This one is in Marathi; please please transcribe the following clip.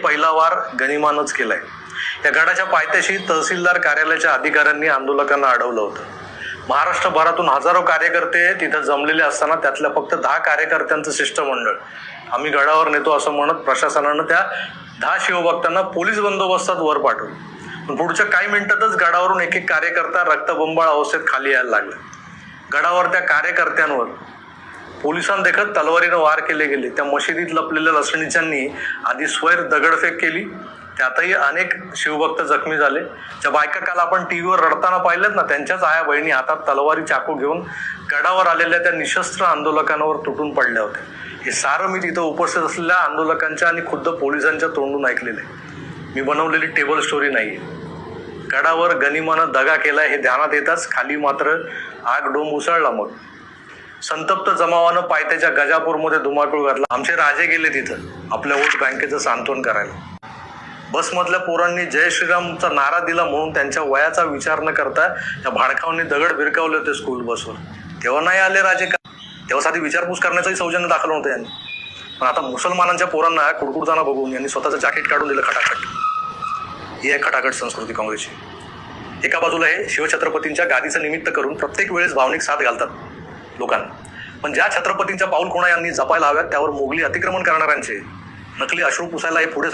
पहिला वार गनिमानच केलाय. या गडाच्या पायथ्याशी तहसीलदार कार्यालयाच्या अधिकाऱ्यांनी आंदोलकांना अडवलं होतं. महाराष्ट्रभरातून हजारो कार्यकर्ते तिथं जमलेले असताना त्यातल्या फक्त दहा कार्यकर्त्यांचं शिष्टमंडळ. आम्ही गडावर नेतो असं म्हणत प्रशासनानं त्या दहा शिवभक्तांना पोलीस बंदोबस्तात वर पाठवलं. पुढच्या काही मिनिटातच गडावरून एक एक कार्यकर्ता रक्तबंबाळ अवस्थेत खाली यायला लागला. गडावर त्या कार्यकर्त्यांवर पोलिसांदेखत तलवारीनं वार केले गेले. त्या मशिदीत लपलेल्या लसणीच्यांनी आधी स्वैर दगडफेक केली. त्यातही अनेक शिवभक्त जखमी झाले. ज्या बायका काल आपण टी व्हीवर रडताना पाहिलेत ना त्यांच्याच आया बहिणी हातात तलवारी चाकू घेऊन गडावर आलेल्या त्या निशस्त्र आंदोलकांवर तुटून पडल्या होत्या. हे सारं मी तिथं उपस्थित असलेल्या आंदोलकांच्या आणि खुद्द पोलिसांच्या तोंडून ऐकलेलं आहे. मी बनवलेली टेबल स्टोरी नाही आहे गडावर गनिमानं दगा केलाय हे ध्यानात येताच खाली मात्र आग डोंब उसळला मग. संतप्त जमावानं पायथ्याच्या गजापूरमध्ये धुमाकूळ घातला. आमचे राजे गेले तिथं आपल्या वोट बँकेचं सांत्वन करायला. बसमधल्या पोरांनी जय श्रीरामचा नारा दिला म्हणून त्यांच्या वयाचा विचार न करता त्या भाडकावांनी दगड भिरकावले होते स्कूल बसवर तेव्हा नाही आले राजे का? तेव्हा साधी विचारपूस करण्याचंही सौजन्य दाखल होतं यांनी. पण आता मुसलमानांच्या पोरांना कुडकुडताना बघून यांनी स्वतःचं जॅकेट काढून दिलं खटाखट. ही आहे खटाखट संस्कृती काँग्रेसची. एका बाजूला हे शिवछत्रपतींच्या गादीचं निमित्त करून प्रत्येक वेळेस भावनिक साथ घालतात. लोकांना. पण ज्या छत्रपतींच्या पाऊल कोणा यांनी जपायला हव्यात त्यावर मोगली अतिक्रमण करणाऱ्यांचे. नकली अश्रू पुसायला हे पुढे